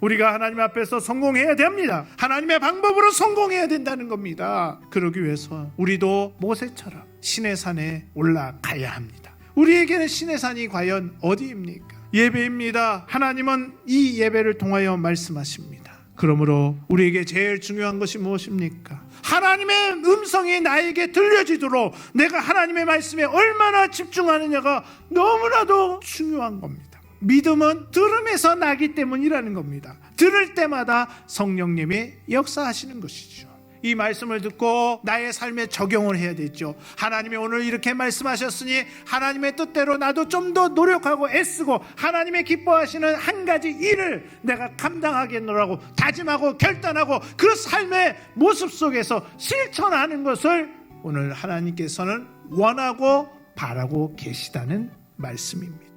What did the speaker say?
우리가 하나님 앞에서 성공해야 됩니다. 하나님의 방법으로 성공해야 된다는 겁니다. 그러기 위해서 우리도 모세처럼 신의 산에 올라가야 합니다. 우리에게는 신의 산이 과연 어디입니까? 예배입니다. 하나님은 이 예배를 통하여 말씀하십니다. 그러므로 우리에게 제일 중요한 것이 무엇입니까? 하나님의 음성이 나에게 들려지도록 내가 하나님의 말씀에 얼마나 집중하느냐가 너무나도 중요한 겁니다. 믿음은 들음에서 나기 때문이라는 겁니다. 들을 때마다 성령님이 역사하시는 것이죠. 이 말씀을 듣고 나의 삶에 적용을 해야 되죠. 하나님이 오늘 이렇게 말씀하셨으니 하나님의 뜻대로 나도 좀 더 노력하고 애쓰고 하나님의 기뻐하시는 한 가지 일을 내가 감당하겠노라고 다짐하고 결단하고 그 삶의 모습 속에서 실천하는 것을 오늘 하나님께서는 원하고 바라고 계시다는 말씀입니다.